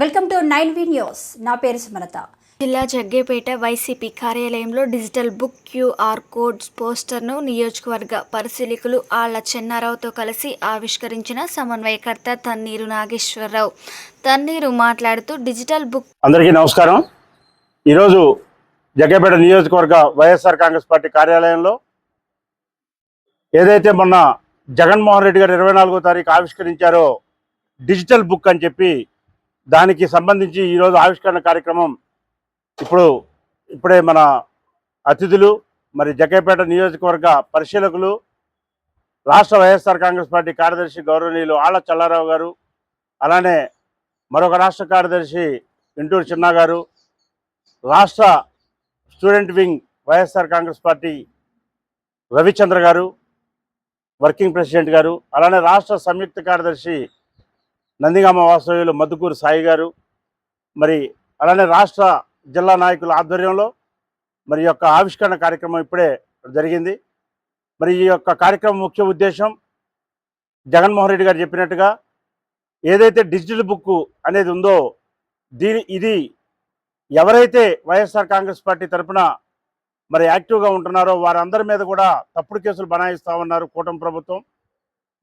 Welcome to nine V news. నా పేరు సుమలత. జిల్లా జగ్గేపేట వైసీపీ కార్యాలయంలో డిజిటల్ బుక్ క్యూఆర్ కోడ్ పోస్టర్ను నియోజకవర్గ పరిశీలకులు ఆళ్ళ చెన్నారావుతో కలిసి ఆవిష్కరించిన సమన్వయకర్త తన్నీరు నాగేశ్వరరావు. తన్నీరు మాట్లాడుతూ డిజిటల్ బుక్ అందరికీ నమస్కారం. ఈరోజు జగ్గపేట నియోజకవర్గ వైఎస్ఆర్ కాంగ్రెస్ పార్టీ కార్యాలయంలో ఏదైతే మొన్న జగన్మోహన్ రెడ్డి గారు ఇరవై నాలుగో తారీఖు ఆవిష్కరించారో డిజిటల్ బుక్ అని చెప్పి దానికి సంబంధించి ఈరోజు ఆవిష్కరణ కార్యక్రమం ఇప్పుడు ఇప్పుడే మన అతిథులు మరి జకేపేట నియోజకవర్గ పరిశీలకులు రాష్ట్ర వైఎస్ఆర్ కాంగ్రెస్ పార్టీ కార్యదర్శి గౌరవనీయులు ఆళ్ళ చల్లారావు గారు అలానే మరొక రాష్ట్ర కార్యదర్శి ఇంటూరు చిన్నా గారు రాష్ట్ర student wing YSR Congress party Ravichandra గారు వర్కింగ్ ప్రెసిడెంట్ గారు అలానే రాష్ట్ర సంయుక్త కార్యదర్శి నందిగామ వాస్తవ్యులు మధుకూరు సాయి గారు మరి అలానే రాష్ట్ర జిల్లా నాయకుల ఆధ్వర్యంలో మరి యొక్క ఆవిష్కరణ కార్యక్రమం ఇప్పుడే జరిగింది. మరి ఈ యొక్క కార్యక్రమం ముఖ్య ఉద్దేశం జగన్మోహన్ రెడ్డి గారు చెప్పినట్టుగా ఏదైతే డిజిటల్ బుక్ అనేది ఉందో దీని ఇది ఎవరైతే వైఎస్ఆర్ కాంగ్రెస్ పార్టీ తరఫున మరి యాక్టివ్గా ఉంటున్నారో వారందరి మీద కూడా తప్పుడు కేసులు బనాయిస్తా ఉన్నారు కూటమి ప్రభుత్వం.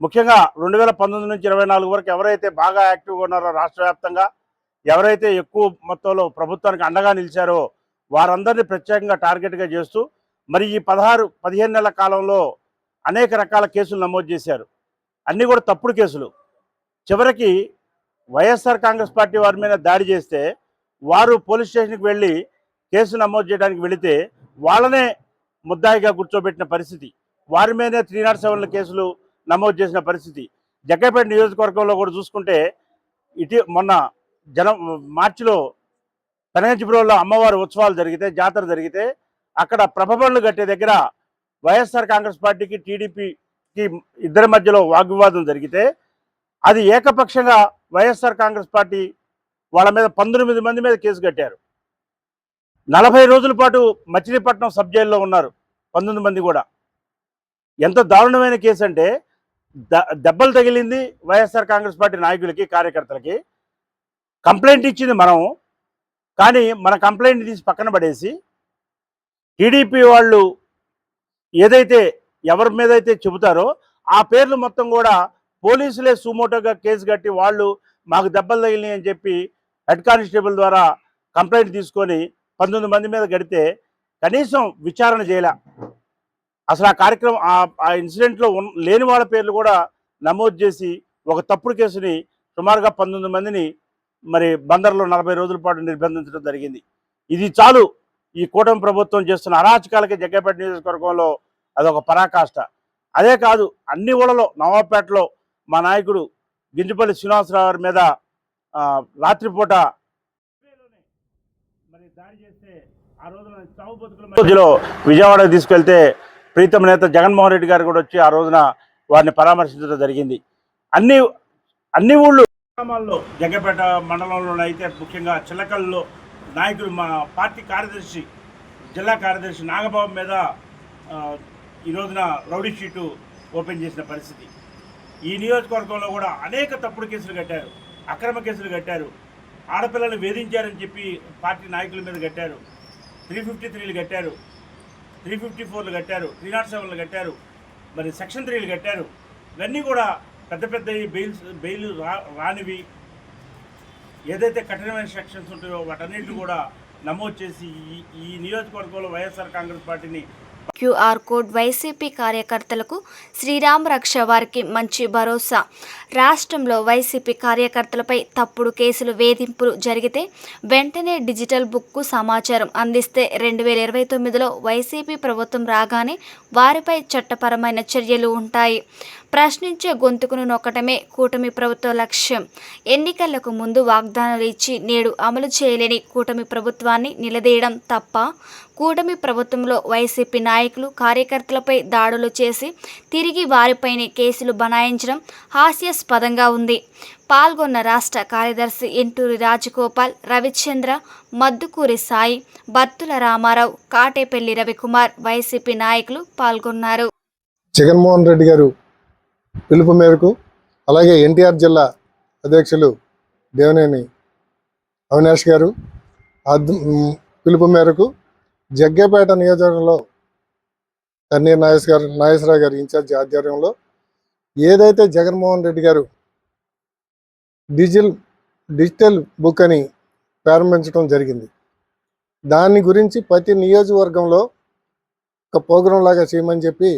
ముఖ్యంగా రెండు వేల పంతొమ్మిది నుంచి ఇరవై నాలుగు వరకు ఎవరైతే బాగా యాక్టివ్గా ఉన్నారో రాష్ట్ర వ్యాప్తంగా ఎవరైతే ఎక్కువ మొత్తంలో ప్రభుత్వానికి అండగా నిలిచారో వారందరినీ ప్రత్యేకంగా టార్గెట్గా చేస్తూ మరి ఈ పదహారు పదిహేను నెలల కాలంలో అనేక రకాల కేసులు నమోదు చేశారు. అన్నీ కూడా తప్పుడు కేసులు. చివరికి వైఎస్ఆర్ కాంగ్రెస్ పార్టీ వారి మీద దాడి చేస్తే వారు పోలీస్ స్టేషన్కి వెళ్ళి కేసు నమోదు చేయడానికి వెళితే వాళ్ళనే ముద్దాయిగా కూర్చోబెట్టిన పరిస్థితి. వారి మీదనే త్రీ నాట్ సెవెన్ల కేసులు నమోదు చేసిన పరిస్థితి. జగ్గపేట నియోజకవర్గంలో కూడా చూసుకుంటే ఇటీ మొన్న జనం మార్చిలో పెనగంచిపురంలో అమ్మవారి ఉత్సవాలు జరిగితే జాతర జరిగితే అక్కడ ప్రభబండ్లు కట్టే దగ్గర వైఎస్ఆర్ కాంగ్రెస్ పార్టీకి టీడీపీకి ఇద్దరి మధ్యలో వాగ్వివాదం జరిగితే అది ఏకపక్షంగా వైఎస్ఆర్ కాంగ్రెస్ పార్టీ వాళ్ళ మీద పంతొమ్మిది మంది మీద కేసు కట్టారు. నలభై రోజుల పాటు మచిలీపట్నం సబ్ జైల్లో ఉన్నారు పంతొమ్మిది మంది కూడా. ఎంత దారుణమైన కేసు అంటే దెబ్బలు తగిలింది వైఎస్ఆర్ కాంగ్రెస్ పార్టీ నాయకులకి కార్యకర్తలకి. కంప్లైంట్ ఇచ్చింది మనం కానీ మన కంప్లైంట్ తీసి పక్కన పడేసి టీడీపీ వాళ్ళు ఏదైతే ఎవరి మీద అయితే చెబుతారో ఆ పేర్లు మొత్తం కూడా పోలీసులే సుమోటోగా కేసు కట్టి వాళ్ళు మాకు దెబ్బలు తగిలినాయి అని చెప్పి హెడ్ కానిస్టేబుల్ ద్వారా కంప్లైంట్ తీసుకొని పంతొమ్మిది మంది మీద గడితే కనీసం విచారణ చేయలే. అసలు ఆ కార్యక్రమం ఆ- ఆ ఇన్సిడెంట్లో లేని వాళ్ళ పేర్లు కూడా నమోదు చేసి ఒక తప్పుడు కేసుని సుమారుగా పంతొమ్మిది మందిని మరి బందర్లో నలభై రోజుల పాటు నిర్బంధించడం జరిగింది. ఇది చాలు. ఈ కూటమి ప్రభుత్వం చేస్తున్న అరాచకాలకి జగ్గపేట నియోజకవర్గంలో అదొక పరాకాష్ట. అదే కాదు అన్ని ఊళ్ళలో నవాబ్పేటలో మా నాయకుడు గింజపల్లి శ్రీనివాసరావు గారి మీద రాత్రిపూట మరి దాడి చేస్తే ఆ రోజున చావు బతుకుల మధ్యలో విజయవాడకు తీసుకెళ్తే ప్రీతం నేత జగన్మోహన్ రెడ్డి గారు కూడా వచ్చి ఆ రోజున వారిని పరామర్శించడం జరిగింది. అన్ని అన్ని ఊళ్ళు గ్రామాల్లో జగ్గపేట మండలంలో అయితే ముఖ్యంగా చిలకల్లో నాయకులు మా పార్టీ కార్యదర్శి జిల్లా కార్యదర్శి నాగబాబు మీద ఈ రోజున రౌడీ షీటు ఓపెన్ చేసిన పరిస్థితి. ఈ నియోజకవర్గంలో కూడా అనేక తప్పుడు కేసులు కట్టారు అక్రమ కేసులు కట్టారు ఆడపిల్లలు వేధించారని చెప్పి పార్టీ నాయకుల మీద కట్టారు త్రీ ఫిఫ్టీ త్రీలు కట్టారు. త్రీ ఫిఫ్టీ ఫోర్లు కట్టారు త్రీ నాట్ సెవెన్లు కట్టారు మరి సెక్షన్ త్రీలు కట్టారు. ఇవన్నీ కూడా పెద్ద పెద్ద బెయిల్స్ బెయిల్ రా రానివి. ఏదైతే కఠినమైన సెక్షన్స్ ఉంటాయో వాటన్నిటిని కూడా నమోదు చేసి ఈ ఈ నియోజకవర్గంలో వైఎస్ఆర్ కాంగ్రెస్ పార్టీని క్యూఆర్ కోడ్ వైసీపీ కార్యకర్తలకు శ్రీరామ్ రక్ష వారికి మంచి భరోసా. రాష్ట్రంలో వైసీపీ కార్యకర్తలపై తప్పుడు కేసులు వేధింపులు జరిగితే వెంటనే డిజిటల్ బుక్కు సమాచారం అందిస్తే రెండు వేల ఇరవై తొమ్మిదిలో వైసీపీ ప్రభుత్వం రాగానే వారిపై చట్టపరమైన చర్యలు ఉంటాయి. ప్రశ్నించే గొంతుకును నొక్కటమే కూటమి ప్రభుత్వ లక్ష్యం. ఎన్నికలకు ముందు వాగ్దానాలు ఇచ్చి నేడు అమలు చేయలేని కూటమి ప్రభుత్వాన్ని నిలదీయడం తప్ప కూటమి ప్రభుత్వంలో వైసీపీ నాయకులు కార్యకర్తలపై దాడులు చేసి తిరిగి వారిపైనే కేసులు బనాయించడం హాస్యాస్పదంగా ఉంది. పాల్గొన్న రాష్ట్ర కార్యదర్శి ఇంటూరి రాజగోపాల్ రవిచంద్ర మద్దుకూరి సాయి బత్తుల రామారావు కాటేపల్లి రవికుమార్ వైసీపీ నాయకులు పాల్గొన్నారు. జగన్మోహన్ రెడ్డి గారు పిలుపు మేరకు అలాగే ఎన్టీఆర్ జిల్లా అధ్యక్షులు దేవనేని అవినాష్ గారు పిలుపు మేరకు జగ్గేపేట నియోజకవర్గంలో తన్నీర్ నాగేశ్ గారు నాగేశ్వరరావు గారి ఇన్ఛార్జ్ ఆధ్వర్యంలో ఏదైతే జగన్మోహన్ రెడ్డి గారు డిజిల్ డిజిటల్ బుక్ అని ప్రారంభించడం జరిగింది. దాని గురించి ప్రతి నియోజకవర్గంలో ఒక ప్రోగ్రాం లాగా చేయమని చెప్పి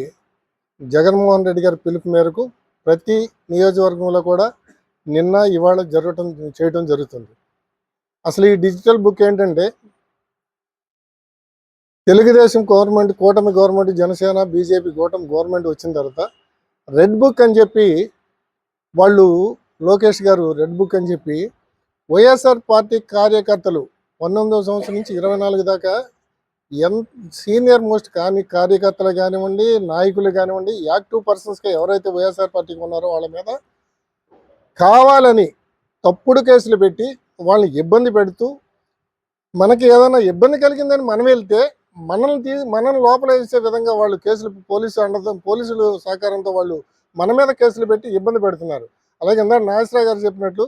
జగన్మోహన్ రెడ్డి గారి పిలుపు మేరకు ప్రతి నియోజకవర్గంలో కూడా నిన్న ఇవాళ జరగటం చేయటం జరుగుతుంది. అసలు ఈ డిజిటల్ బుక్ ఏంటంటే తెలుగుదేశం గవర్నమెంట్ కూటమి గవర్నమెంట్ జనసేన బీజేపీ కూటమి గవర్నమెంట్ వచ్చిన తర్వాత రెడ్ బుక్ అని చెప్పి వాళ్ళు లోకేష్ గారు రెడ్ బుక్ అని చెప్పి వైఎస్ఆర్ పార్టీ కార్యకర్తలు పంతొమ్మిదవ సంవత్సరం నుంచి ఇరవై నాలుగు దాకా ఎంత సీనియర్ మోస్ట్ కానీ కార్యకర్తలు కానివ్వండి నాయకులు కానివ్వండి యాక్టివ్ పర్సన్స్గా ఎవరైతే వైఎస్ఆర్ పార్టీకి ఉన్నారో వాళ్ళ మీద కావాలని తప్పుడు కేసులు పెట్టి వాళ్ళని ఇబ్బంది పెడుతూ మనకి ఏదైనా ఇబ్బంది కలిగిందని మనం వెళ్తే మనల్ని తీ మనల్ని లోపల వేసే విధంగా వాళ్ళు కేసులు పోలీసు అండతో పోలీసులు సహకారంతో వాళ్ళు మన మీద కేసులు పెట్టి ఇబ్బంది పెడుతున్నారు. అలాగే ఇందాక నాగేశ్వరరావు గారు చెప్పినట్లు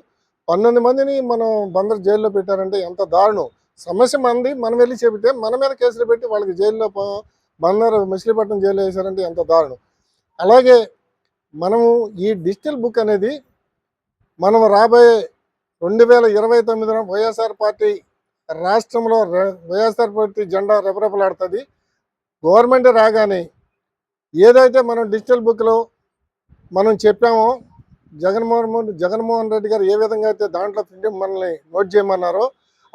పన్నెండు మందిని మనం బందర్ జైల్లో పెట్టారంటే ఎంత దారుణం. సమస్య మంది మనం వెళ్ళి చెబితే మన మీద కేసులు పెట్టి వాళ్ళకి జైల్లో బందరు మచిలీపట్నం జైల్లో వేశారంటే ఎంత దారుణం. అలాగే మనము ఈ డిజిటల్ బుక్ అనేది మనం రాబోయే రెండు వేల ఇరవై తొమ్మిదిన వైఎస్ఆర్ పార్టీ రాష్ట్రంలో వైఎస్ఆర్ పార్టీ జెండా రెపరెపలాడుతుంది. గవర్నమెంట్ రాగానే ఏదైతే మనం డిజిటల్ బుక్లో మనం చెప్పామో జగన్మోహన్ జగన్మోహన్ రెడ్డి గారు ఏ విధంగా అయితే దాంట్లో మనల్ని నోట్ చేయమన్నారో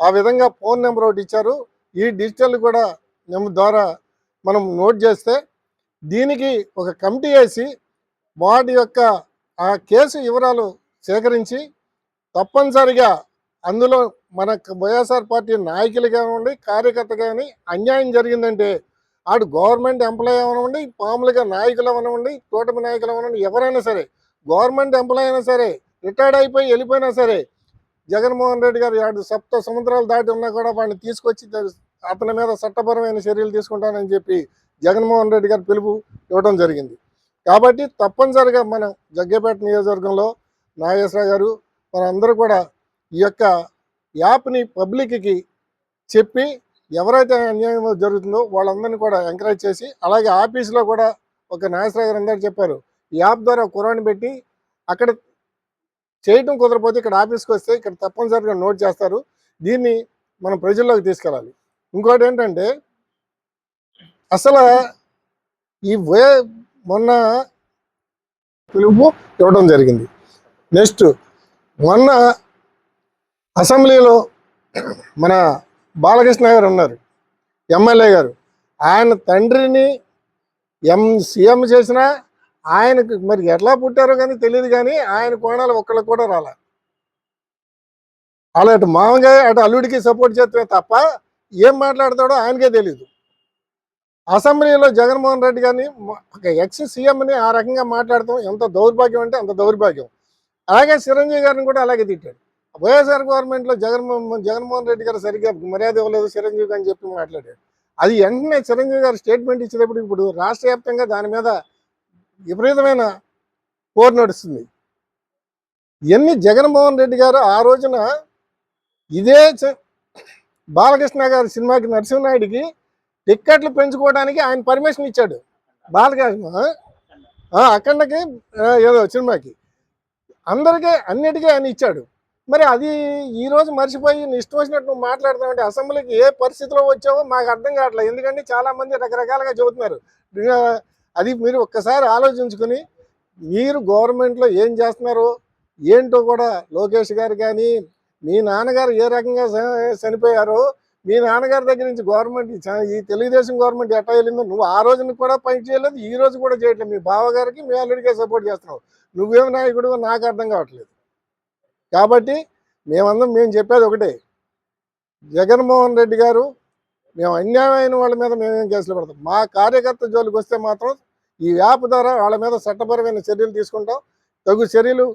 ఆ విధంగా ఫోన్ నెంబర్ ఒకటి ఇచ్చారు. ఈ డిజిటల్ కూడా మేము ద్వారా మనం నోట్ చేస్తే దీనికి ఒక కమిటీ వేసి వాటి యొక్క ఆ కేసు వివరాలు సేకరించి తప్పనిసరిగా అందులో మన వైఎస్ఆర్ పార్టీ నాయకులు కానివ్వండి కార్యకర్త కానీ అన్యాయం జరిగిందంటే ఆడు గవర్నమెంట్ ఎంప్లాయ్ అవనివ్వండి మామూలుగా నాయకులు అవనివ్వండి కూటమి నాయకులు అవనివ్వండి ఎవరైనా సరే గవర్నమెంట్ ఎంప్లాయ్ అయినా సరే రిటైర్డ్ అయిపోయి వెళ్ళిపోయినా సరే జగన్మోహన్ రెడ్డి గారు ఏడు సప్త సముద్రాలు దాటి ఉన్నా కూడా వాడిని తీసుకొచ్చి అతని మీద చట్టపరమైన చర్యలు తీసుకుంటానని చెప్పి జగన్మోహన్ రెడ్డి గారు పిలుపు ఇవ్వడం జరిగింది. కాబట్టి తప్పనిసరిగా మనం జగ్గేపేట నియోజకవర్గంలో నాగేశ్వర గారు మనందరూ కూడా ఈ యొక్క యాప్ని పబ్లిక్కి చెప్పి ఎవరైతే అన్యాయం జరుగుతుందో వాళ్ళందరినీ కూడా ఎంకరేజ్ చేసి అలాగే ఆఫీస్లో కూడా ఒక నాగేశ్వర గారు అందరూ చెప్పారు ఈ యాప్ ద్వారా కురాన్ని పెట్టి అక్కడ చేయటం కుదరపోతే ఇక్కడ ఆఫీస్కి వస్తే ఇక్కడ తప్పనిసరిగా నోట్ చేస్తారు. దీన్ని మనం ప్రజల్లోకి తీసుకెళ్ళాలి. ఇంకోటి ఏంటంటే అసలు ఈ వే మొన్న పిలుపు ఇవ్వడం జరిగింది. నెక్స్ట్ మొన్న అసెంబ్లీలో మన బాలకృష్ణ గారు ఉన్నారు. ఎమ్మెల్యే గారు. ఆయన తండ్రిని ఎం సీఎం చేసినా ఆయనకు మరి ఎట్లా పుట్టారో కానీ తెలియదు కానీ ఆయన కోణాలు ఒక్కళ్ళకి కూడా రాలే. అలా అటు మామగా అటు అల్లుడికి సపోర్ట్ చేస్తే తప్ప ఏం మాట్లాడతాడో ఆయనకే తెలియదు అసెంబ్లీలో జగన్మోహన్ రెడ్డి గారిని ఒక ఎక్స్ సీఎంని ఆ రకంగా మాట్లాడతాం ఎంత దౌర్భాగ్యం అంటే అంత దౌర్భాగ్యం. అలాగే చిరంజీవి గారిని కూడా అలాగే తిట్టాడు. వైఎస్ఆర్ గవర్నమెంట్లో జగన్మోహన్ జగన్మోహన్ రెడ్డి గారు సరిగ్గా మర్యాద ఇవ్వలేదు చిరంజీవి అని చెప్పి మాట్లాడాడు. అది వెంటనే చిరంజీవి గారు స్టేట్మెంట్ ఇచ్చినప్పుడు ఇప్పుడు రాష్ట్ర వ్యాప్తంగా దాని మీద విపరీతమైన పోరు నడుస్తుంది. ఇవన్నీ జగన్మోహన్ రెడ్డి గారు ఆ రోజున ఇదే చ- బాలకృష్ణ గారి సినిమాకి నరసింహనాయుడికి టిక్కెట్లు పెంచుకోవడానికి ఆయన పర్మిషన్ ఇచ్చాడు. బాలకృష్ణ ఆ, అఖండకి ఏదో సినిమాకి. అందరికీ అన్నిటికీ ఆయన ఇచ్చాడు. మరి అది ఈ రోజు మర్చిపోయి ఇష్టం వచ్చినట్టు నువ్వు మాట్లాడుతావంటే అసెంబ్లీకి ఏ పరిస్థితిలో వచ్చావో మాకు అర్థం కావట్లేదు. ఎందుకంటే చాలామంది రకరకాలుగా చెబుతున్నారు. అది మీరు ఒక్కసారి ఆలోచించుకుని మీరు గవర్నమెంట్లో ఏం చేస్తున్నారో ఏంటో కూడా లోకేష్ గారు కానీ మీ నాన్నగారు ఏ రకంగా చనిపోయారో మీ నాన్నగారి దగ్గర నుంచి గవర్నమెంట్ ఈ తెలుగుదేశం గవర్నమెంట్ ఎట్లా వెళ్ళిందో నువ్వు ఆ రోజున కూడా పని చేయలేదు ఈ రోజు కూడా చేయట్లేదు. మీ బావగారికి మీ అల్లుడికే సపోర్ట్ చేస్తున్నావు. నువ్వేం నాయకుడు నాకు అర్థం కావట్లేదు. కాబట్టి మేమందరం మేము చెప్పేది ఒకటే. జగన్మోహన్ రెడ్డి గారు మేము అన్యాయమైన వాళ్ళ మీద మేమేం కేసులు పెడతాం? మా కార్యకర్త జోలికి వస్తే మాత్రం ఈ యాప్ ద్వారా వాళ్ళ మీద చట్టపరమైన చర్యలు తీసుకుంటాం. తగు చర్యలు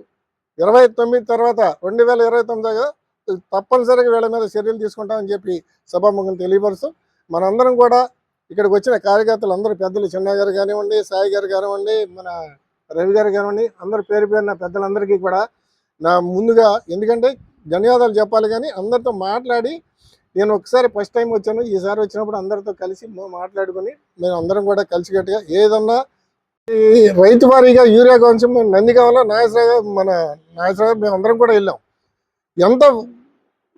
ఇరవై తొమ్మిది తర్వాత రెండు వేల ఇరవై తొమ్మిది తప్పనిసరిగా వీళ్ళ మీద చర్యలు తీసుకుంటామని చెప్పి సభాముఖం తెలియపరుస్తూ మనందరం కూడా ఇక్కడికి వచ్చిన కార్యకర్తలు అందరూ పెద్దలు చిన్న గారు కానివ్వండి సాయి గారు కానివ్వండి మన రవి గారు కానివ్వండి అందరు పేరు పేరున పెద్దలందరికీ కూడా నా ముందుగా ఎందుకంటే ధన్యవాదాలు చెప్పాలి కానీ అందరితో మాట్లాడి నేను ఒకసారి ఫస్ట్ టైం వచ్చాను ఈసారి వచ్చినప్పుడు అందరితో కలిసి మా- మాట్లాడుకొని మేము అందరం కూడా కలిసికట్టుగా ఏదన్నా ఈ రైతు వారీగా యూరియా కొంచెం మేము నందిగామలో నాగేశ్వరరావు మన నాగేశ్వరరావు మేము అందరం కూడా వెళ్ళాం. ఎంత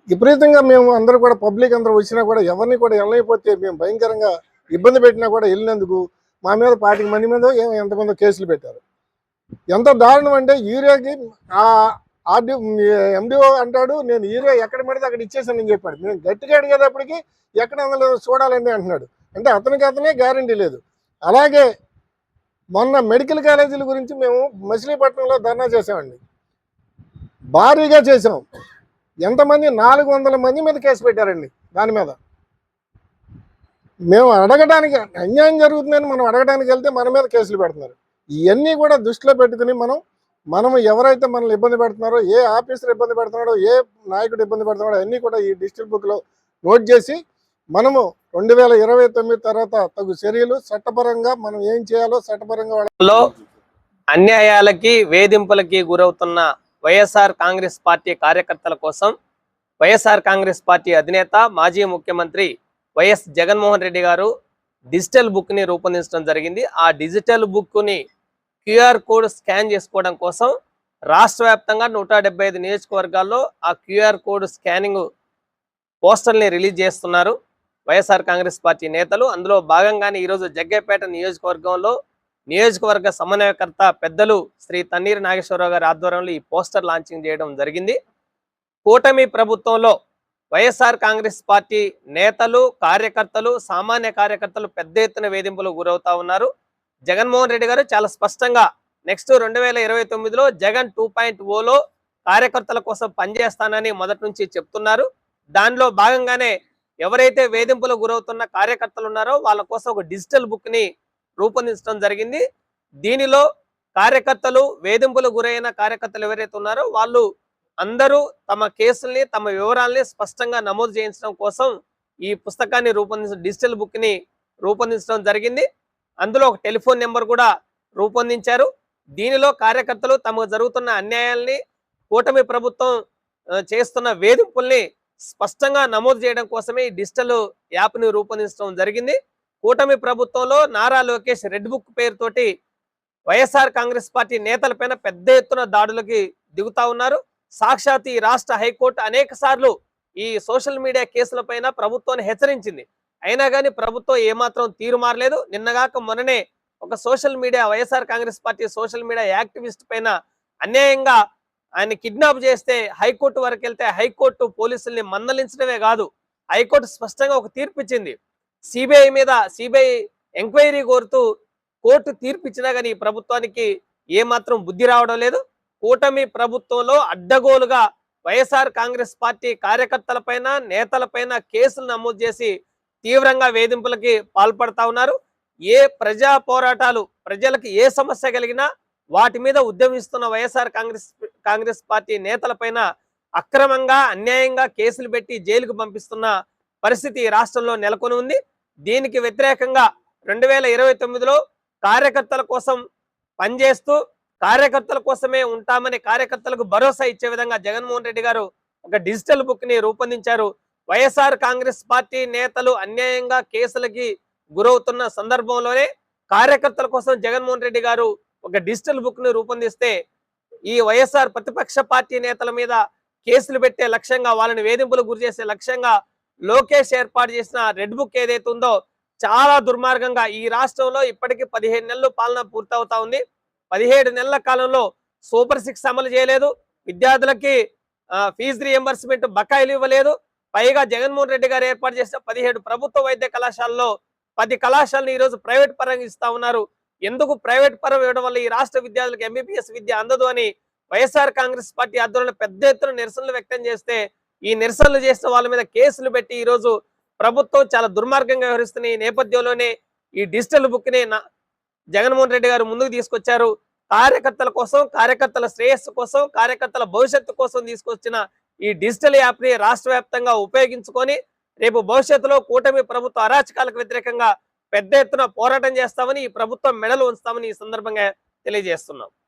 విపరీతంగా మేము అందరూ కూడా పబ్లిక్ అందరూ వచ్చినా కూడా ఎవరిని కూడా వెళ్ళకపోతే మేము భయంకరంగా ఇబ్బంది పెట్టినా కూడా వెళ్ళినందుకు మా మీద పాతిక మంది మీద ఎంతమందో ఎంతమంది కేసులు పెట్టారు. ఎంత దారుణం అంటే యూరియాకి ఆర్డి ఎండిఓ అంటాడు నేను హీరో ఎక్కడ పడితే అక్కడ ఇచ్చేసానని చెప్పాడు. నేను గట్టిగా అడిగేటప్పటికి ఎక్కడ అందులో చూడాలండి అంటున్నాడు. అంటే అతనికి అతనే గ్యారంటీ లేదు. అలాగే మొన్న మెడికల్ కాలేజీల గురించి మేము మచిలీపట్నంలో ధర్నా చేసామండి భారీగా చేసాం ఎంతమంది? నాలుగు వందల మంది మీద కేసు పెట్టారండి దాని మీద. మేము అడగడానికి అన్యాయం జరుగుతుందని మనం అడగడానికి వెళ్తే మన మీద కేసులు పెడుతున్నారు. ఇవన్నీ కూడా దృష్టిలో పెట్టుకుని మనం మనం ఎవరైతే మనల్ని ఇబ్బంది పెడుతున్నారో ఏ ఆఫీసర్ ఇబ్బంది పెడుతున్నాడో ఏ నాయకుడు ఇబ్బంది పెడుతున్నాడో అన్నీ కూడా ఈ డిజిటల్ బుక్లో నోట్ చేసి మనము రెండు వేల ఇరవై తొమ్మిది తర్వాత తగు చర్యలు చట్టపరంగా మనం ఏం చేయాలో చట్టపరంగా అన్యాయాలకి వేధింపులకి గురవుతున్న వైఎస్ఆర్ కాంగ్రెస్ పార్టీ కార్యకర్తల కోసం వైఎస్ఆర్ కాంగ్రెస్ పార్టీ అధినేత మాజీ ముఖ్యమంత్రి వైఎస్ జగన్మోహన్ రెడ్డి గారు డిజిటల్ బుక్ని రూపొందించడం జరిగింది. ఆ డిజిటల్ బుక్ని క్యూఆర్ కోడ్ స్కాన్ చేసుకోవడం కోసం రాష్ట్ర వ్యాప్తంగా నూట డెబ్బై ఐదు నియోజకవర్గాల్లో ఆ క్యూఆర్ కోడ్ స్కానింగ్ పోస్టర్ని రిలీజ్ చేస్తున్నారు. వైఎస్ఆర్ కాంగ్రెస్ పార్టీ నేతలు. అందులో భాగంగానే ఈరోజు జగ్గేపేట నియోజకవర్గంలో నియోజకవర్గ సమన్వయకర్త పెద్దలు శ్రీ తన్నీరు నాగేశ్వరరావు గారి ఆధ్వర్యంలో ఈ పోస్టర్ లాంచింగ్ చేయడం జరిగింది. కూటమి ప్రభుత్వంలో వైఎస్ఆర్ కాంగ్రెస్ పార్టీ నేతలు కార్యకర్తలు సామాన్య కార్యకర్తలు పెద్ద ఎత్తున వేధింపులు గురవుతా ఉన్నారు. జగన్మోహన్ రెడ్డి గారు చాలా స్పష్టంగా నెక్స్ట్ రెండు వేల ఇరవై తొమ్మిదిలో జగన్ టూ పాయింట్ ఓలో కార్యకర్తల కోసం పనిచేస్తానని మొదటి నుంచి చెప్తున్నారు. దానిలో భాగంగానే ఎవరైతే వేధింపులకు గురవుతున్న కార్యకర్తలు ఉన్నారో వాళ్ళ కోసం ఒక డిజిటల్ బుక్ని రూపొందించడం జరిగింది. దీనిలో కార్యకర్తలు వేధింపులకు గురైన కార్యకర్తలు ఎవరైతే ఉన్నారో వాళ్ళు అందరూ తమ కేసుల్ని తమ వివరాల్ని స్పష్టంగా నమోదు చేయించడం కోసం ఈ పుస్తకాన్ని రూపొందించిన డిజిటల్ బుక్ని రూపొందించడం జరిగింది. అందులో ఒక టెలిఫోన్ నెంబర్ కూడా రూపొందించారు. దీనిలో కార్యకర్తలు తమకు జరుగుతున్న అన్యాయాల్ని కూటమి ప్రభుత్వం చేస్తున్న వేధింపుల్ని స్పష్టంగా నమోదు చేయడం కోసమే ఈ డిజిటల్ యాప్ని రూపొందించడం జరిగింది. కూటమి ప్రభుత్వంలో నారా లోకేష్ రెడ్ బుక్ పేరుతోటి వైఎస్ఆర్ కాంగ్రెస్ పార్టీ నేతలపైన పెద్ద ఎత్తున దాడులకి దిగుతా ఉన్నారు. సాక్షాత్ ఈ రాష్ట్ర హైకోర్టు అనేక సార్లు ఈ సోషల్ మీడియా కేసులపైన ప్రభుత్వాన్ని హెచ్చరించింది. అయినా కానీ ప్రభుత్వం ఏమాత్రం తీరు మారలేదు. నిన్నగాక మొన్ననే ఒక social media YSR Congress party social media activist పైన అన్యాయంగా ఆయన కిడ్నాప్ చేస్తే హైకోర్టు వరకు వెళ్తే హైకోర్టు పోలీసుల్ని మందలించడమే కాదు హైకోర్టు స్పష్టంగా ఒక తీర్పు ఇచ్చింది సిబిఐ మీద సిబిఐ ఎంక్వైరీ కోరుతూ కోర్టు తీర్పు ఇచ్చినా కానీ ఈ ప్రభుత్వానికి ఏమాత్రం బుద్ధి రావడం లేదు. కూటమి ప్రభుత్వంలో అడ్డగోలుగా వైఎస్ఆర్ కాంగ్రెస్ పార్టీ కార్యకర్తలపైన నేతలపైన కేసులు నమోదు చేసి తీవ్రంగా వేధింపులకి పాల్పడతా ఉన్నారు. ఏ ప్రజా పోరాటాలు ప్రజలకు ఏ సమస్య కలిగినా వాటి మీద ఉద్యమిస్తున్న వైఎస్ఆర్ కాంగ్రెస్ కాంగ్రెస్ పార్టీ నేతలపైన అక్రమంగా అన్యాయంగా కేసులు పెట్టి జైలుకు పంపిస్తున్న పరిస్థితి రాష్ట్రంలో నెలకొని ఉంది. దీనికి వ్యతిరేకంగా రెండు వేల ఇరవై తొమ్మిదిలో కార్యకర్తల కోసం పనిచేస్తూ కార్యకర్తల కోసమే ఉంటామని కార్యకర్తలకు భరోసా ఇచ్చే విధంగా జగన్మోహన్ రెడ్డి గారు ఒక డిజిటల్ బుక్ని రూపొందించారు. వైఎస్ఆర్ కాంగ్రెస్ పార్టీ నేతలు అన్యాయంగా కేసులకి గురవుతున్న సందర్భంలోనే కార్యకర్తల కోసం జగన్మోహన్ రెడ్డి గారు ఒక డిజిటల్ బుక్ని రూపొందిస్తే ఈ వైఎస్ఆర్ ప్రతిపక్ష పార్టీ నేతల మీద కేసులు పెట్టే లక్ష్యంగా వాళ్ళని వేధింపులు గురి చేసే లక్ష్యంగా లోకేష్ ఏర్పాటు చేసిన రెడ్ బుక్ ఏదైతే ఉందో చాలా దుర్మార్గంగా ఈ రాష్ట్రంలో ఇప్పటికీ పదిహేడు నెలలు పాలన పూర్తవుతా ఉంది. పదిహేడు నెలల కాలంలో సూపర్ సిక్స్ అమలు చేయలేదు. విద్యార్థులకి ఫీజు రియంబర్స్మెంట్ బకాయిలు ఇవ్వలేదు. పైగా జగన్మోహన్ రెడ్డి గారు ఏర్పాటు చేసిన పదిహేడు ప్రభుత్వ వైద్య కళాశాలలో పది కళాశాలను ఈ రోజు ప్రైవేట్ పరంగా ఇస్తా ఉన్నారు. ఎందుకు ప్రైవేట్ పరం ఇవ్వడం వల్ల ఈ రాష్ట్ర విద్యార్థులకు ఎంబీబీఎస్ విద్య అందదు అని వైఎస్ఆర్ కాంగ్రెస్ పార్టీ ఆధ్వర్యంలో పెద్ద ఎత్తున నిరసనలు వ్యక్తం చేస్తే ఈ నిరసనలు చేసిన వాళ్ళ మీద కేసులు పెట్టి ఈ రోజు ప్రభుత్వం చాలా దుర్మార్గంగా వ్యవహరిస్తున్న ఈ నేపథ్యంలోనే ఈ డిజిటల్ బుక్ని జగన్మోహన్ రెడ్డి గారు ముందుకు తీసుకొచ్చారు. కార్యకర్తల కోసం కార్యకర్తల శ్రేయస్సు కోసం కార్యకర్తల భవిష్యత్తు కోసం తీసుకొచ్చిన ఈ డిజిటల్ యాప్ని రాష్ట్ర వ్యాప్తంగా ఉపయోగించుకొని రేపు భవిష్యత్తులో కూటమి ప్రభుత్వ అరాచకాలకు వ్యతిరేకంగా పెద్ద ఎత్తున పోరాటం చేస్తామని ఈ ప్రభుత్వం మెడలు ఉంచుతామని ఈ సందర్భంగా తెలియజేస్తున్నాం.